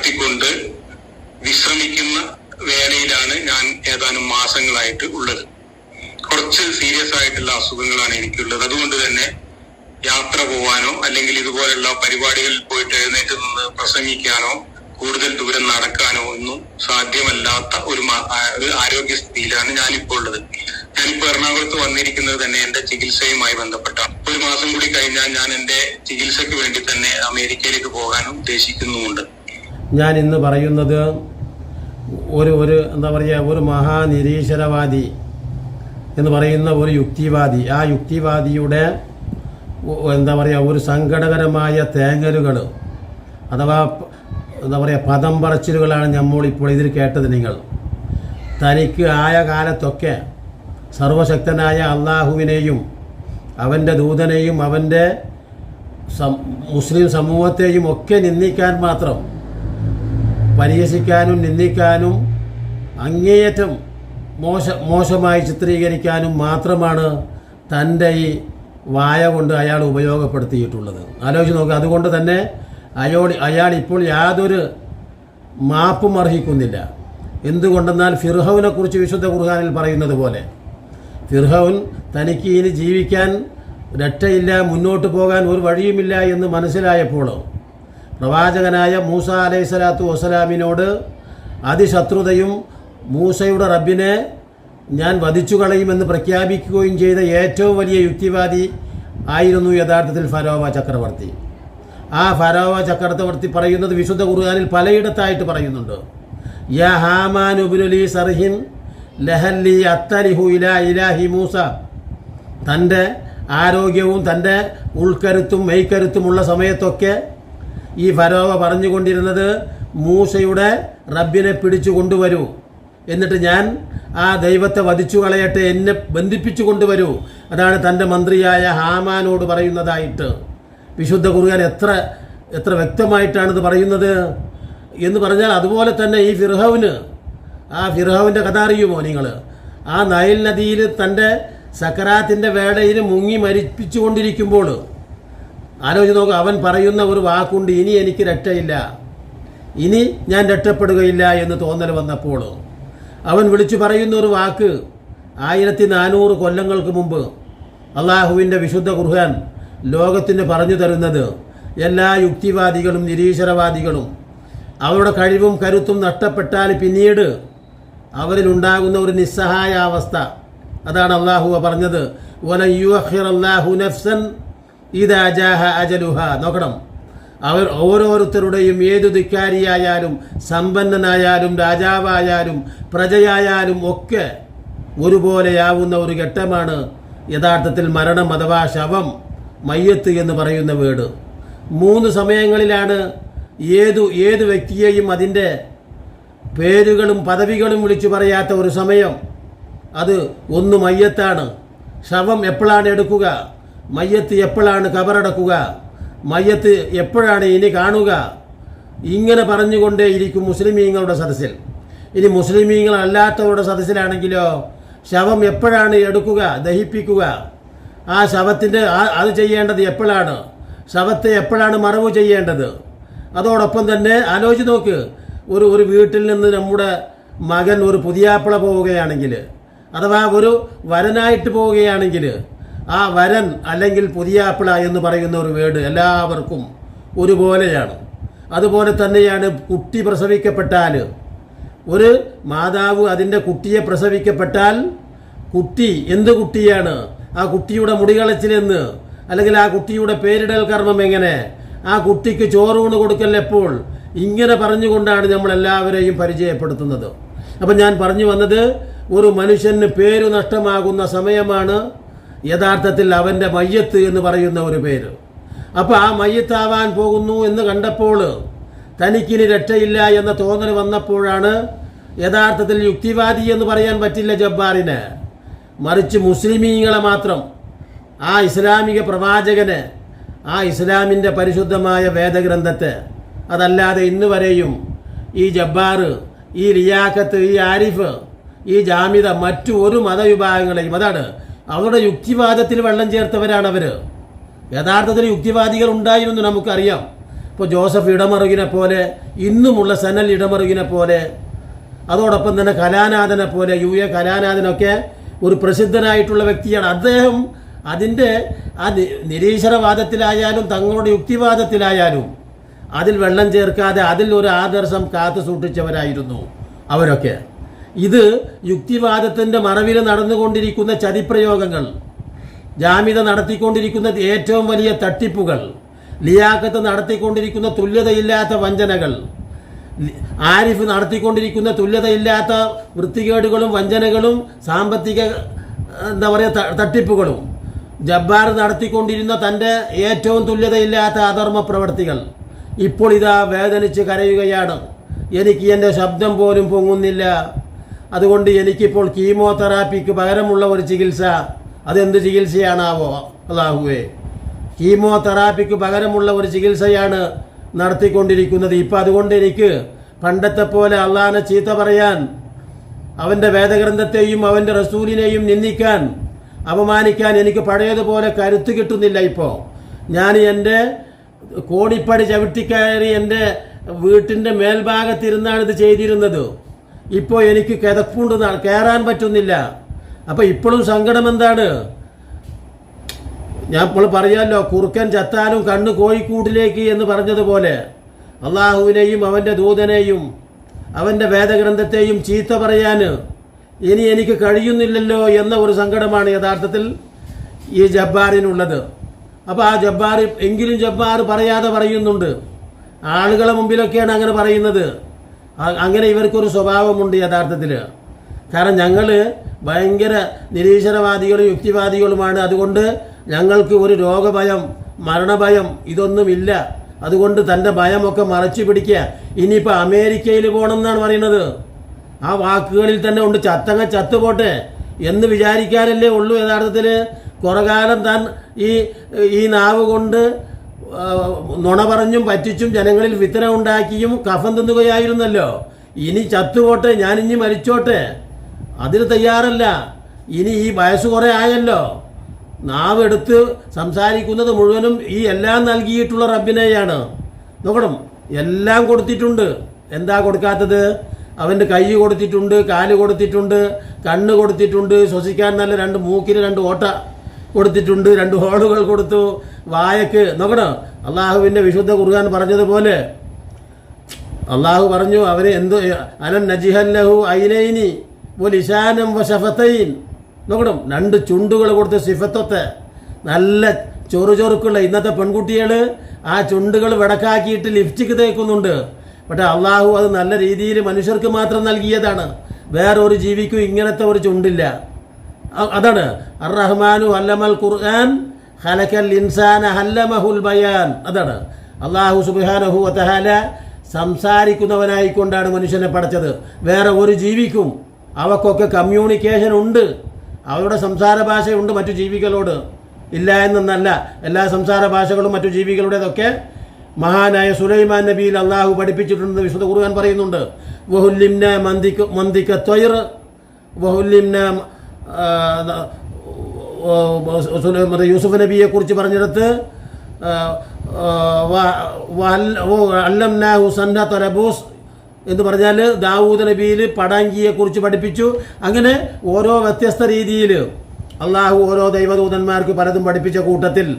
നടത്തിക്കൊണ്ട് വിശ്രമിക്കുന്ന വേളയിലാണ് ഞാൻ ഏതാനും മാസങ്ങളായിട്ട് ഉള്ളത്. കുറച്ച് സീരിയസ് ആയിട്ടുള്ള അസുഖങ്ങളാണ് എനിക്കുള്ളത്. അതുകൊണ്ട് തന്നെ യാത്ര പോവാനോ അല്ലെങ്കിൽ ഇതുപോലെയുള്ള പരിപാടികളിൽ പോയിട്ട് എഴുന്നേറ്റ് നിന്ന് പ്രസംഗിക്കാനോ കൂടുതൽ ദൂരം നടക്കാനോ ഒന്നും സാധ്യമല്ലാത്ത ഒരു ആരോഗ്യസ്ഥിതിയിലാണ് ഞാനിപ്പോൾ ഉള്ളത്. ഞാനിപ്പോ എറണാകുളത്ത് വന്നിരിക്കുന്നത് തന്നെ എന്റെ ചികിത്സയുമായി ബന്ധപ്പെട്ടാണ്. ഒരു മാസം കൂടി കഴിഞ്ഞാൽ ഞാൻ എന്റെ ചികിത്സയ്ക്ക് വേണ്ടി തന്നെ അമേരിക്കയിലേക്ക് പോകാനും ഉദ്ദേശിക്കുന്നുമുണ്ട്. ഞാൻ ഇന്ന് പറയുന്നത് ഒരു ഒരു എന്താ പറയുക ഒരു മഹാനിരീശ്വരവാദി എന്ന് പറയുന്ന ഒരു യുക്തിവാദി. ആ യുക്തിവാദിയുടെ എന്താ പറയുക ഒരു സങ്കടകരമായ തേങ്ങലുകൾ അഥവാ എന്താ പറയുക പദം പറച്ചിലുകളാണ് നമ്മൾ ഇപ്പോൾ ഇതിൽ കേട്ടത് നിങ്ങൾ. തനിക്ക് ആയ കാലത്തൊക്കെ സർവശക്തനായ അള്ളാഹുവിനെയും അവന്റെ ദൂതനെയും അവന്റെ മുസ്ലിം സമൂഹത്തെയും ഒക്കെ നിന്ദിക്കാൻ മാത്രം പരിഹസിക്കാനും നിന്ദിക്കാനും അങ്ങേയറ്റം മോശ മോശമായി ചിത്രീകരിക്കാനും മാത്രമാണ് തന്റെ ഈ വായ കൊണ്ട് അയാൾ ഉപയോഗപ്പെടുത്തിയിട്ടുള്ളത്. ആലോചിച്ച് നോക്കുക അതുകൊണ്ട് തന്നെ അയാൾ അയാൾ ഇപ്പോൾ യാതൊരു മാപ്പും അർഹിക്കുന്നില്ല. എന്തുകൊണ്ടെന്നാൽ ഫിർഹവിനെക്കുറിച്ച് വിശുദ്ധ ഖുർഹാനിൽ പറയുന്നത് പോലെ ഫിർഹൗൻ തനിക്ക് ഇനി ജീവിക്കാൻ രക്ഷയില്ല മുന്നോട്ട് പോകാൻ ഒരു വഴിയുമില്ല എന്ന് മനസ്സിലായപ്പോൾ പ്രവാചകനായ മൂസ അലൈഹി സ്വലാത്തു വസ്സലാമിനോട് അതിശത്രുതയും മൂസയുടെ റബ്ബിനെ ഞാൻ വധിച്ചു കളയുമെന്ന് പ്രഖ്യാപിക്കുകയും ചെയ്ത ഏറ്റവും വലിയ യുക്തിവാദി ആയിരുന്നു യഥാർത്ഥത്തിൽ ഫരോവ ചക്രവർത്തി. ആ ഫരോവ ചക്രവർത്തി പറയുന്നത് വിശുദ്ധ ഖുർആനിൽ പലയിടത്തായിട്ട് പറയുന്നുണ്ട്. സർഹിൻ ഇലാ ഇലാഹി മൂസ. തന്റെ ആരോഗ്യവും തന്റെ ഉൾക്കരുത്തും മെയ്ക്കരുത്തുമുള്ള സമയത്തൊക്കെ ഈ ഫരോവ പറഞ്ഞുകൊണ്ടിരുന്നത് മൂസയുടെ റബ്ബിനെ പിടിച്ചു കൊണ്ടുവരൂ. എന്നിട്ട് ഞാൻ ആ ദൈവത്തെ വധിച്ചു കളയട്ടെ എന്നെ ബന്ധിപ്പിച്ചു കൊണ്ടുവരൂ. അതാണ് തന്റെ മന്ത്രിയായ ഹാമാനോട് പറയുന്നതായിട്ട്. വിശുദ്ധ കുറുകാൻ എത്ര എത്ര വ്യക്തമായിട്ടാണിത് പറയുന്നത്? എന്ന് പറഞ്ഞാൽ അതുപോലെ തന്നെ ഈ ഫിർഹവിന് ആ ഫിർഹവിന്റെ കഥ അറിയുമോ നിങ്ങൾ? ആ നയൽ നദിയിൽ തന്റെ സക്കറാത്തിന്റെ വേടയിൽ മുങ്ങി മരിപ്പിച്ചുകൊണ്ടിരിക്കുമ്പോൾ ആലോചിച്ച് നോക്കുക അവൻ പറയുന്ന ഒരു വാക്കുണ്ട് ഇനി എനിക്ക് രക്ഷയില്ല. ഇനി ഞാൻ രക്ഷപ്പെടുകയില്ല എന്ന് തോന്നൽ വന്നപ്പോൾ അവൻ വിളിച്ചു പറയുന്ന ഒരു വാക്ക് ആയിരത്തി നാനൂറ് കൊല്ലങ്ങൾക്ക് മുമ്പ് അള്ളാഹുവിന്റെ വിശുദ്ധ ഖുർഹാൻ ലോകത്തിന് പറഞ്ഞു തരുന്നത് എല്ലാ യുക്തിവാദികളും നിരീശ്വരവാദികളും അവരുടെ കഴിവും കരുത്തും നഷ്ടപ്പെട്ടാൽ പിന്നീട് അവരിലുണ്ടാകുന്ന ഒരു നിസ്സഹായ അവസ്ഥ അതാണ് അള്ളാഹു പറഞ്ഞത് "വലൻ യുഅഖിറ അല്ലാഹു നഫ്സൻ ഇദാ ജാഹ അജലുഹ. നോക്കണം. അവർ ഓരോരുത്തരുടെയും ഏതു ധിക്കാരിയായാലും സമ്പന്നനായാലും രാജാവായാലും പ്രജയായാലും ഒക്കെ ഒരുപോലെയാവുന്ന ഒരു ഘട്ടമാണ് യഥാർത്ഥത്തിൽ മരണം അഥവാ ശവം മയ്യത്ത് എന്ന് പറയുന്ന വീട്. മൂന്ന് സമയങ്ങളിലാണ് ഏതു ഏത് വ്യക്തിയെയും അതിന്റെ പേരുകളും പദവികളും വിളിച്ചു പറയാത്ത ഒരു സമയം. അത് ഒന്ന് മയ്യത്താണ്. ശവം എപ്പോഴാണ് എടുക്കുക? മയ്യത്ത് എപ്പോഴാണ് കബറടക്കുക? മയ്യത്ത് എപ്പോഴാണ് ഇനി കാണുക? ഇങ്ങനെ പറഞ്ഞുകൊണ്ടേയിരിക്കും മുസ്ലിമീങ്ങളുടെ സദസ്സിൽ. ഇനി മുസ്ലിമീങ്ങളല്ലാത്തവരുടെ സദസ്സിലാണെങ്കിലോ ശവം എപ്പോഴാണ് എടുക്കുക ദഹിപ്പിക്കുക? ആ ശവത്തിന്റെ അത് ചെയ്യേണ്ടത് എപ്പോഴാണ്? ശവത്തെ എപ്പോഴാണ് മറവ് ചെയ്യേണ്ടത്? അതോടൊപ്പം തന്നെ ആലോചിച്ച് നോക്ക് ഒരു ഒരു വീട്ടിൽ നിന്ന് നമ്മുടെ മകൻ ഒരു പുതിയാപ്പിള പോവുകയാണെങ്കിൽ അഥവാ ഒരു വരനായിട്ട് പോവുകയാണെങ്കിൽ ആ വരൻ അല്ലെങ്കിൽ പുതിയാപ്പിള എന്ന് പറയുന്ന ഒരു വേർഡ് എല്ലാവർക്കും ഒരുപോലെയാണ്. അതുപോലെ തന്നെയാണ് കുട്ടി പ്രസവിക്കപ്പെട്ടാൽ. ഒരു മാതാവ് അതിന്റെ കുട്ടിയെ പ്രസവിക്കപ്പെട്ടാൽ കുട്ടി എന്ത് കുട്ടിയാണ്? ആ കുട്ടിയുടെ മുടികളച്ചിലെന്ന് അല്ലെങ്കിൽ ആ കുട്ടിയുടെ പേരിടൽ കർമ്മം എങ്ങനെ? ആ കുട്ടിക്ക് ചോറൂണ് കൊടുക്കൽ എപ്പോൾ? ഇങ്ങനെ പറഞ്ഞുകൊണ്ടാണ് നമ്മൾ എല്ലാവരെയും പരിചയപ്പെടുത്തുന്നത്. അപ്പം ഞാൻ പറഞ്ഞു വന്നത് ഒരു മനുഷ്യന് പേരു നഷ്ടമാകുന്ന സമയമാണ് യഥാർത്ഥത്തിൽ അവന്റെ മയ്യത്ത് എന്ന് പറയുന്ന ഒരു പേര്. അപ്പോൾ ആ മയ്യത്താവാൻ പോകുന്നു എന്ന് കണ്ടപ്പോൾ തനിക്കിനി രക്ഷയില്ല എന്ന തോന്നൽ വന്നപ്പോഴാണ് യഥാർത്ഥത്തിൽ യുക്തിവാദി എന്ന് പറയാൻ പറ്റില്ല ജബ്ബാറിന്. മറിച്ച് മുസ്ലിമീങ്ങളെ മാത്രം. ആ ഇസ്ലാമിക പ്രവാചകന് ആ ഇസ്ലാമിന്റെ പരിശുദ്ധമായ വേദഗ്രന്ഥത്തെ. അതല്ലാതെ ഇന്ന് വരെയും ഈ ജബ്ബാർ ഈ ലിയാഖത്ത് ഈ ആരിഫ് ഈ ജാമിത മറ്റു ഒരു മതവിഭാഗങ്ങളെയും അതാണ് അവരുടെ യുക്തിവാദത്തിൽ വെള്ളം ചേർത്തവരാണ് അവർ യഥാർത്ഥത്തിൽ യുക്തിവാദികൾ ഉണ്ടായിരുന്നു നമുക്കറിയാം. ഇപ്പോൾ ജോസഫ് ഇടമറുകിനെ പോലെ ഇന്നുമുള്ള സനൽ ഇടമറുകിനെ പോലെ അതോടൊപ്പം തന്നെ കലാനാഥനെ പോലെ യു എ കലാനാഥനൊക്കെ ഒരു പ്രസിദ്ധനായിട്ടുള്ള വ്യക്തിയാണ്. അദ്ദേഹം അതിന്റെ ആ നിരീശ്വരവാദത്തിലായാലും തങ്ങളുടെ യുക്തിവാദത്തിലായാലും അതിൽ വെള്ളം ചേർക്കാതെ അതിൽ ഒരു ആദർശം കാത്തു സൂക്ഷിച്ചവരായിരുന്നു അവരൊക്കെ. ഇത് യുക്തിവാദത്തിന്റെ മറവിൽ നടന്നുകൊണ്ടിരിക്കുന്ന ചതിപ്രയോഗങ്ങൾ ജാമ്യത നടത്തിക്കൊണ്ടിരിക്കുന്ന ഏറ്റവും വലിയ തട്ടിപ്പുകൾ ലിയാക്കത്ത് നടത്തിക്കൊണ്ടിരിക്കുന്ന തുല്യതയില്ലാത്ത വഞ്ചനകൾ ആരിഫ് നടത്തിക്കൊണ്ടിരിക്കുന്ന തുല്യതയില്ലാത്ത വൃത്തികേടുകളും വഞ്ചനകളും സാമ്പത്തിക എന്താ പറയുക തട്ടിപ്പുകളും ജബ്ബാർ നടത്തിക്കൊണ്ടിരുന്ന തന്റെ ഏറ്റവും തുല്യതയില്ലാത്ത അധർമ്മ പ്രവർത്തികൾ ഇപ്പോൾ ഇതാ വേദനിച്ച് കരയുകയാണ്. എനിക്ക് എന്റെ ശബ്ദം പോലും പൊങ്ങുന്നില്ല. അതുകൊണ്ട് എനിക്കിപ്പോൾ കീമോതെറാപ്പിക്ക് പകരമുള്ള ഒരു ചികിത്സ അതെന്ത് ചികിത്സയാണാവോ? അല്ലാഹുവേ കീമോതെറാപ്പിക്ക് പകരമുള്ള ഒരു ചികിത്സയാണ് നടത്തിക്കൊണ്ടിരിക്കുന്നത്. ഇപ്പം അതുകൊണ്ട് എനിക്ക് പണ്ടത്തെ പോലെ അള്ളാഹിനെ ചീത്ത പറയാൻ അവന്റെ വേദഗ്രന്ഥത്തെയും അവന്റെ റസൂലിനെയും നിന്ദിക്കാൻ അപമാനിക്കാൻ എനിക്ക് പഴയതുപോലെ കരുത്ത് കിട്ടുന്നില്ല ഇപ്പോൾ ഞാൻ എന്റെ കോണിപ്പടി ചവിട്ടിക്കയറി എന്റെ വീട്ടിന്റെ മേൽഭാഗത്തിരുന്നാണ് ഇത് ചെയ്തിരുന്നത്. ഇപ്പോൾ എനിക്ക് കിതപ്പുണ്ട് കയറാൻ പറ്റുന്നില്ല. അപ്പോൾ ഇപ്പോഴും സങ്കടം എന്താണ്? ഞാൻ ഇപ്പോൾ പറയാമല്ലോ കുറുക്കൻ ചത്താനും കണ്ണ് കോഴിക്കൂട്ടിലേക്ക് എന്ന് പറഞ്ഞതുപോലെ. അള്ളാഹുവിനെയും അവന്റെ ദൂതനെയും അവന്റെ വേദഗ്രന്ഥത്തെയും ചീത്ത പറയാൻ ഇനി എനിക്ക് കഴിയുന്നില്ലല്ലോ എന്ന ഒരു സങ്കടമാണ് യഥാർത്ഥത്തിൽ ഈ ജബ്ബാറിനുള്ളത്. അപ്പോൾ ആ ജബ്ബാർ എങ്കിലും ജബ്ബാർ പറയാതെ പറയുന്നുണ്ട്. ആളുകളെ മുമ്പിലൊക്കെയാണ് അങ്ങനെ പറയുന്നത്. അങ്ങനെ ഇവർക്കൊരു സ്വഭാവമുണ്ട് യഥാർത്ഥത്തിൽ കാരണം ഞങ്ങൾ ഭയങ്കര നിരീശ്വരവാദികളും യുക്തിവാദികളുമാണ്. അതുകൊണ്ട് ഞങ്ങൾക്ക് ഒരു രോഗഭയം മരണഭയം ഇതൊന്നുമില്ല. അതുകൊണ്ട് തന്റെ ഭയമൊക്കെ മറച്ചു പിടിക്കുക. ഇനിയിപ്പോൾ അമേരിക്കയിൽ പോകണം എന്നാണ് പറയുന്നത്. ആ വാക്കുകളിൽ തന്നെ ഉണ്ട് ചത്തങ്ങ ചത്തുപോട്ടെ എന്ന് വിചാരിക്കാനല്ലേ ഉള്ളൂ യഥാർത്ഥത്തിൽ കുറേ കാലം താൻ ഈ ഈ നാവ് കൊണ്ട് നുണ പറഞ്ഞും പറ്റിച്ചും ജനങ്ങളിൽ വിത്തന ഉണ്ടാക്കിയും കഫം തിന്നുകയായിരുന്നല്ലോ. ഇനി ചത്തുപോട്ടെ ഞാനിഞ്ഞി മരിച്ചോട്ടെ. അതിന് തയ്യാറല്ല. ഇനി ഈ വയസ്സ് കുറേ ആയല്ലോ. നാവ് എടുത്ത് സംസാരിക്കുന്നത് മുഴുവനും ഈ എല്ലാം നൽകിയിട്ടുള്ള റബ്ബിനെയാണ്. നോക്കണം എല്ലാം കൊടുത്തിട്ടുണ്ട്. എന്താ കൊടുക്കാത്തത്? അവന്റെ കൈ കൊടുത്തിട്ടുണ്ട് കാൽ കൊടുത്തിട്ടുണ്ട് കണ്ണ് കൊടുത്തിട്ടുണ്ട്. ശ്വസിക്കാൻ നല്ല രണ്ട് മൂക്കിന് രണ്ട് ഓട്ട. കൊടുത്തിട്ടുണ്ട് രണ്ട് ഹോളുകൾ കൊടുത്തു വായക്ക്. നോക്കണം? അള്ളാഹുവിന്റെ വിശുദ്ധ ഖുർആൻ പറഞ്ഞതുപോലെ. അള്ളാഹു പറഞ്ഞു അവന് എന്ത് അനൻ നജിഹല്ലഹു ഐനൈനി ലിസാനം വശഫത്തൈൻ നോക്കണം? രണ്ട് ചുണ്ടുകൾ കൊടുത്ത് സിഫത്തൊത്തെ. നല്ല ചൊറു ചൊറുക്കുള്ള ഇന്നത്തെ പെൺകുട്ടികൾ ആ ചുണ്ടുകൾ വിടക്കാക്കിയിട്ട് ലിപ്സ്റ്റിക്ക് തേക്കുന്നുണ്ട്. പക്ഷെ അള്ളാഹു അത് നല്ല രീതിയിൽ മനുഷ്യർക്ക് മാത്രം നൽകിയതാണ്. വേറൊരു ജീവിക്കും ഇങ്ങനത്തെ ഒരു ചുണ്ടില്ല. അതാണ്. അറഹ്മാനു റഹ്മാനു അല്ലമൽ ഖുർആൻ ഹലക്കൽ ഇൻസാന ഹല്ലമഹുൽ ബയാൻ. അതാണ്. അള്ളാഹു സുബിഹാനഹു വതഹാല സംസാരിക്കുന്നവനായിക്കൊണ്ടാണ് മനുഷ്യനെ പഠിച്ചത് വേറെ ഒരു ജീവിക്കും അവക്കൊക്കെ കമ്മ്യൂണിക്കേഷൻ ഉണ്ട്. അവരുടെ സംസാര ഭാഷയുണ്ട് മറ്റു ജീവികളോട്. ഇല്ല എന്നല്ല എല്ലാ സംസാര ഭാഷകളും മറ്റു ജീവികളുടേതൊക്കെ മഹാനായ സുലൈമാൻ നബിയിൽ അള്ളാഹു പഠിപ്പിച്ചിട്ടുണ്ടെന്ന് വിശുദ്ധ ഖുർആൻ പറയുന്നുണ്ട്. വഹുല്ലിംന മന്ദിക്ക മന്ദിക്ക ത്വയർ വഹുല്ലിംന മറ്റേ യൂസുഫ് നബിയെ കുറിച്ച് പറഞ്ഞിടത്ത് എന്ന് പറഞ്ഞാൽ ദാവൂദ് നബിയിൽ പടാങ്കിയെ കുറിച്ച് പഠിപ്പിച്ചു. അങ്ങനെ ഓരോ വ്യത്യസ്ത രീതിയിൽ അള്ളാഹു ഓരോ ദൈവദൂതന്മാർക്ക് പലതും പഠിപ്പിച്ച കൂട്ടത്തിൽ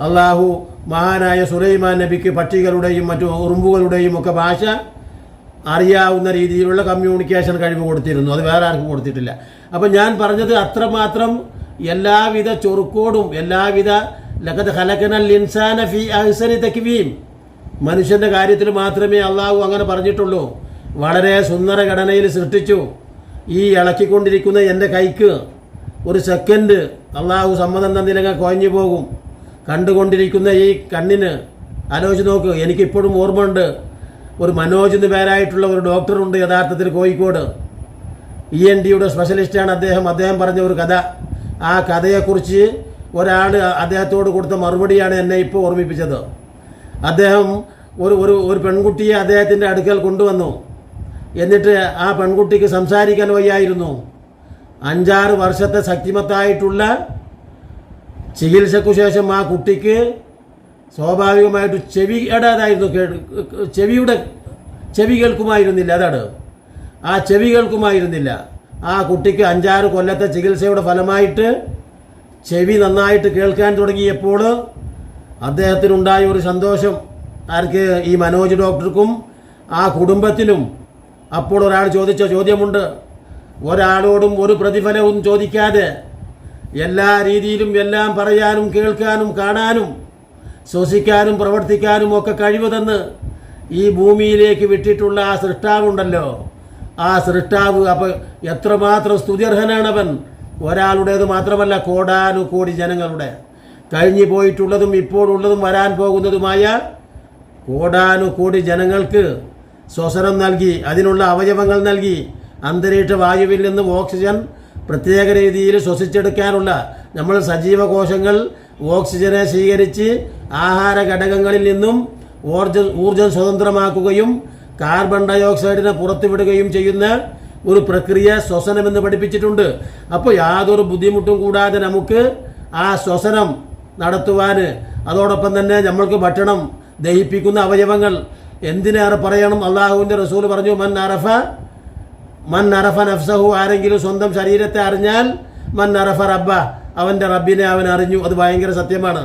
അള്ളാഹു മഹാനായ സുലൈമാൻ നബിക്ക് പക്ഷികളുടെയും മറ്റു ഉറുമ്പുകളുടെയും ഒക്കെ ഭാഷ അറിയാവുന്ന രീതിയിലുള്ള കമ്മ്യൂണിക്കേഷൻ കഴിവ് കൊടുത്തിരുന്നു. അത് വേറെ ആർക്കും കൊടുത്തിട്ടില്ല. അപ്പം ഞാൻ പറഞ്ഞത് അത്രമാത്രം എല്ലാവിധ ചൊറുക്കോടും എല്ലാവിധ ലഖത് ഹലക്കനൽ ഇൻസാന ഫി അഹ്സനി തക്വീം. മനുഷ്യന്റെ കാര്യത്തിൽ മാത്രമേ അള്ളാഹു അങ്ങനെ പറഞ്ഞിട്ടുള്ളൂ. വളരെ സുന്ദര ഘടനയിൽ സൃഷ്ടിച്ചു. ഈ ഇളക്കിക്കൊണ്ടിരിക്കുന്ന എന്റെ കൈക്ക് ഒരു സെക്കൻഡ് അള്ളാഹു സമ്മതം തന്നില്ലെങ്കിൽ കുഴഞ്ഞു പോകും. കണ്ടുകൊണ്ടിരിക്കുന്ന ഈ കണ്ണിന് ആലോചിച്ച് നോക്ക് എനിക്കിപ്പോഴും ഓർമ്മയുണ്ട്. ഒരു മനോജ് എന്ന് പേരായിട്ടുള്ള ഒരു ഡോക്ടറുണ്ട് യഥാർത്ഥത്തിൽ കോഴിക്കോട്. ഇ എൻ ഡിയുടെ സ്പെഷ്യലിസ്റ്റാണ് അദ്ദേഹം. അദ്ദേഹം പറഞ്ഞ ഒരു കഥ. ആ കഥയെക്കുറിച്ച് ഒരാൾ അദ്ദേഹത്തോട് കൊടുത്ത മറുപടിയാണ് എന്നെ ഇപ്പോൾ ഓർമ്മിപ്പിച്ചത്. അദ്ദേഹം ഒരു ഒരു ഒരു പെൺകുട്ടിയെ അദ്ദേഹത്തിന്റെ അടുക്കൽ കൊണ്ടുവന്നു. എന്നിട്ട് ആ പെൺകുട്ടിക്ക് സംസാരിക്കാൻ വയ്യായിരുന്നു. അഞ്ചാറ് വർഷത്തെ ശക്തിമത്തായിട്ടുള്ള ചികിത്സയ്ക്കു ശേഷം ആ കുട്ടിക്ക് സ്വാഭാവികമായിട്ട് ചെവിയുടേതായിരുന്നു കേ- ചെവിയുടെ ചെവി കേൾക്കുമായിരുന്നില്ല. അതാണ്. ആ ചെവികൾക്കുമായിരുന്നില്ല. ആ കുട്ടിക്ക് അഞ്ചാറ് കൊല്ലത്തെ ചികിത്സയുടെ ഫലമായിട്ട് ചെവി നന്നായിട്ട് കേൾക്കാൻ തുടങ്ങിയപ്പോൾ അദ്ദേഹത്തിനുണ്ടായ ഒരു സന്തോഷം. ആർക്ക്? ഈ മനോജ് ഡോക്ടർക്കും ആ കുടുംബത്തിനും അപ്പോൾ ഒരാൾ ചോദിച്ച ചോദ്യമുണ്ട്. ഒരാളോടും ഒരു പ്രതിഫലവും ചോദിക്കാതെ എല്ലാ രീതിയിലും എല്ലാം പറയാനും കേൾക്കാനും കാണാനും ശ്വസിക്കാനും പ്രവർത്തിക്കാനും ഒക്കെ കഴിവ് തന്ന് ഈ ഭൂമിയിലേക്ക് വിട്ടിട്ടുള്ള ആ സൃഷ്ടാവുണ്ടല്ലോ. ആ സൃഷ്ടാവ് അപ്പോൾ എത്രമാത്രം സ്തുത്യർഹനാണവൻ? ഒരാളുടേത് മാത്രമല്ല കോടാനുകോടി ജനങ്ങളുടെ. കഴിഞ്ഞു പോയിട്ടുള്ളതും ഇപ്പോഴുള്ളതും വരാൻ പോകുന്നതുമായ കോടാനുകോടി ജനങ്ങൾക്ക് ശ്വസനം നൽകി അതിനുള്ള അവയവങ്ങൾ നൽകി അന്തരീക്ഷ വായുവിൽ നിന്ന് ഓക്സിജൻ പ്രത്യേക രീതിയിൽ ശ്വസിച്ചെടുക്കാനുള്ള നമ്മൾ സജീവ കോശങ്ങൾ ഓക്സിജനെ സ്വീകരിച്ച് ആഹാര ഘടകങ്ങളിൽ നിന്നും ഊർജം ഊർജം സ്വതന്ത്രമാക്കുകയും കാർബൺ ഡയോക്സൈഡിനെ പുറത്തുവിടുകയും ചെയ്യുന്ന ഒരു പ്രക്രിയ ശ്വസനം എന്ന് പഠിപ്പിച്ചിട്ടുണ്ട്. അപ്പോൾ യാതൊരു ബുദ്ധിമുട്ടും കൂടാതെ നമുക്ക് ആ ശ്വസനം നടത്തുവാൻ അതോടൊപ്പം തന്നെ നമ്മൾക്ക് ഭക്ഷണം ദഹിപ്പിക്കുന്ന അവയവങ്ങൾ എന്തിനേറെ പറയണം? അള്ളാഹുവിന്റെ റസൂൽ പറഞ്ഞു മൻ അറഫ മൻ അറഫ നഫ്സഹു ആരെങ്കിലും സ്വന്തം ശരീരത്തെ അറിഞ്ഞാൽ മൻ അറഫ റബ്ബ അവന്റെ റബ്ബിനെ അവൻ അറിഞ്ഞു. അത് ഭയങ്കര സത്യമാണ്.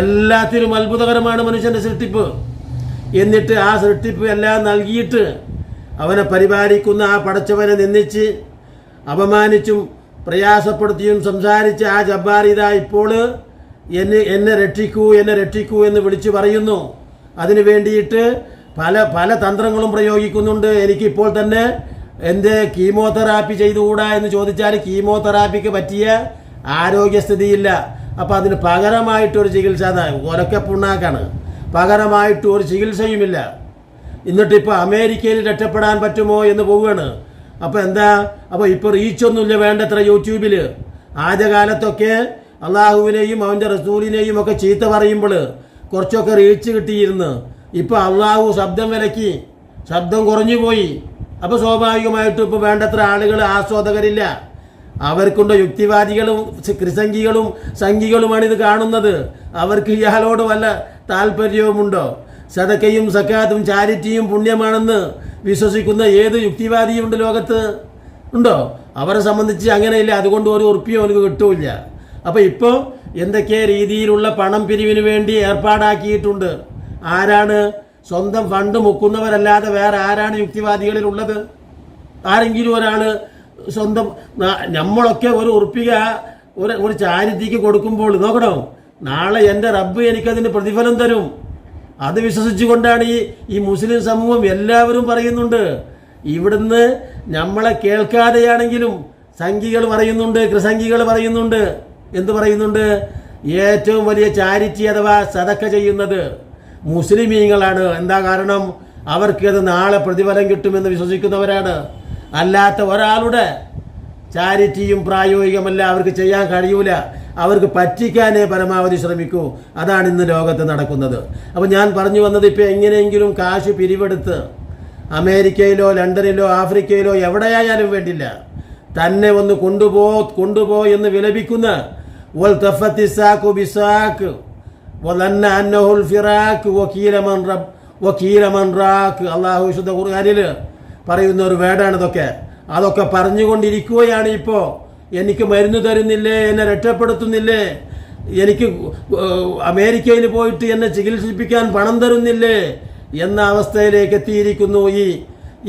എല്ലാത്തിനും അത്ഭുതകരമാണ് മനുഷ്യന്റെ സൃഷ്ടിപ്പ്. എന്നിട്ട് ആ സൃഷ്ടിപ്പ് എല്ലാം നൽകിയിട്ട് അവനെ പരിപാലിക്കുന്ന ആ പടച്ചവനെ നിന്ദിച്ച് അപമാനിച്ചും പ്രയാസപ്പെടുത്തിയും സംസാരിച്ച ആ ജബ്ബാർ ഇതാ ഇപ്പോൾ എന്നെ എന്നെ രക്ഷിക്കൂ എന്നെ രക്ഷിക്കൂ എന്ന് വിളിച്ചു പറയുന്നു. അതിനു വേണ്ടിയിട്ട് പല പല തന്ത്രങ്ങളും പ്രയോഗിക്കുന്നുണ്ട്. എനിക്കിപ്പോൾ തന്നെ എന്റെ കീമോതെറാപ്പി ചെയ്തുകൂടാ എന്ന് ചോദിച്ചാൽ കീമോതെറാപ്പിക്ക് പറ്റിയ ആരോഗ്യസ്ഥിതിയില്ല. അപ്പോൾ അതിന് പകരമായിട്ടൊരു ചികിത്സ ഒരക്കപ്പുണ്ണാക്കാണ് പകരമായിട്ട് ഒരു ചികിത്സയുമില്ല. എന്നിട്ടിപ്പോൾ അമേരിക്കയിൽ രക്ഷപ്പെടാൻ പറ്റുമോ എന്ന് പോവുകയാണ്. അപ്പോൾ എന്താ? അപ്പോൾ ഇപ്പോൾ റീച്ചൊന്നുമില്ല വേണ്ടത്ര യൂട്യൂബിൽ ആദ്യകാലത്തൊക്കെ അള്ളാഹുവിനെയും അവന്റെ റസൂലിനെയും ഒക്കെ ചീത്ത പറയുമ്പോൾ കുറച്ചൊക്കെ റീച്ച് കിട്ടിയിരുന്നു. ഇപ്പോൾ അള്ളാഹു ശബ്ദം വിലക്കി. ശബ്ദം കുറഞ്ഞു പോയി. അപ്പോൾ സ്വാഭാവികമായിട്ടും ഇപ്പോൾ വേണ്ടത്ര ആളുകൾ ആസ്വാദകരില്ല. അവർക്കുണ്ട് യുക്തിവാദികളും കൃസംഗികളും സംഘികളുമാണ് ഇത് കാണുന്നത്. അവർക്ക് ഇയാളോട് വല്ല താല്പര്യവുമുണ്ടോ സദക്കയും സക്കാത്തും ചാരിറ്റിയും പുണ്യമാണെന്ന് വിശ്വസിക്കുന്ന ഏത് യുക്തിവാദിയുണ്ട് ലോകത്ത്? ഉണ്ടോ? അവരെ സംബന്ധിച്ച് അങ്ങനെയില്ല അതുകൊണ്ട് ഒരു ഉറപ്പിയോ അവനക്ക് കിട്ടൂല്ല. അപ്പോൾ ഇപ്പോൾ എന്തൊക്കെ രീതിയിലുള്ള പണം പിരിവിന് വേണ്ടി ഏർപ്പാടാക്കിയിട്ടുണ്ട്? ആരാണ് സ്വന്തം ഫണ്ട് മുക്കുന്നവരല്ലാതെ വേറെ ആരാണ് യുക്തിവാദികളിൽ ഉള്ളത് ആരെങ്കിലും ഒരാൾ സ്വന്തം നമ്മളൊക്കെ ഒരു ഉറപ്പിക ഒരു ഒരു ചാരിറ്റിക്ക് കൊടുക്കുമ്പോൾ നോക്കണം? നാളെ എന്റെ റബ്ബ് എനിക്കതിന് പ്രതിഫലം തരും. അത് വിശ്വസിച്ചുകൊണ്ടാണ് ഈ ഈ മുസ്ലിം സമൂഹം എല്ലാവരും പറയുന്നുണ്ട്. ഇവിടുന്ന് നമ്മളെ കേൾക്കാതെയാണെങ്കിലും സംഘികൾ പറയുന്നുണ്ട് കൃസംഘികൾ പറയുന്നുണ്ട്. എന്ത് പറയുന്നുണ്ട്? ഏറ്റവും വലിയ ചാരിറ്റി അഥവാ സതക്ക ചെയ്യുന്നത് മുസ്ലിമീങ്ങളാണ്. എന്താ കാരണം? അവർക്ക് അത് നാളെ പ്രതിഫലം കിട്ടുമെന്ന് വിശ്വസിക്കുന്നവരാണ്. അല്ലാത്ത ഒരാളുടെ ചാരിറ്റിയും പ്രായോഗികമല്ല അവർക്ക് ചെയ്യാൻ കഴിയൂല. അവർക്ക് പറ്റിക്കാനേ പരമാവധി ശ്രമിക്കൂ. അതാണ് ഇന്ന് ലോകത്ത് നടക്കുന്നത്. അപ്പോൾ ഞാൻ പറഞ്ഞു വന്നത് ഇപ്പോൾ എങ്ങനെയെങ്കിലും കാശ് പിരിവെടുത്ത് അമേരിക്കയിലോ ലണ്ടനിലോ ആഫ്രിക്കയിലോ എവിടെയായാലും വേണ്ടില്ല. തന്നെ ഒന്ന് കൊണ്ടുപോ കൊണ്ടുപോ എന്ന് വിലപിക്കുന്ന വൽ വലന്ന അന്നഹുൽ റബ് റാക്ക് അള്ളാഹു വിശുദ്ധ ഖുർആനിൽ പറയുന്ന ഒരു വേർഡാണ് ഇതൊക്കെ അതൊക്കെ പറഞ്ഞുകൊണ്ടിരിക്കുകയാണ് ഇപ്പോൾ എനിക്ക് മരുന്ന് തരുന്നില്ലേ? എന്നെ രക്ഷപ്പെടുത്തുന്നില്ലേ? എനിക്ക് അമേരിക്കയിൽ പോയിട്ട് എന്നെ ചികിത്സിപ്പിക്കാൻ പണം തരുന്നില്ലേ? എന്ന അവസ്ഥയിലേക്ക് എത്തിയിരിക്കുന്നു ഈ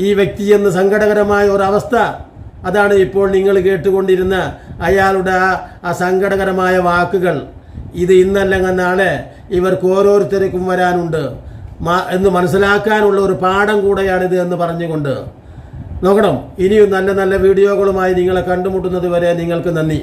ഈ വ്യക്തി എന്ന് സങ്കടകരമായ ഒരവസ്ഥ. അതാണ് ഇപ്പോൾ നിങ്ങൾ കേട്ടുകൊണ്ടിരുന്ന അയാളുടെ ആ സങ്കടകരമായ വാക്കുകൾ. ഇത് ഇന്നല്ലെങ്കിൽ നാളെ ഇവർക്ക് ഓരോരുത്തർക്കും വരാനുണ്ട്. എന്ന് മനസ്സിലാക്കാനുള്ള ഒരു പാഠം കൂടെയാണിത് എന്ന് പറഞ്ഞുകൊണ്ട്. നോക്കണം. ഇനിയും നല്ല നല്ല വീഡിയോകളുമായി നിങ്ങളെ കണ്ടുമുട്ടുന്നത് വരെ നിങ്ങൾക്ക് നന്ദി.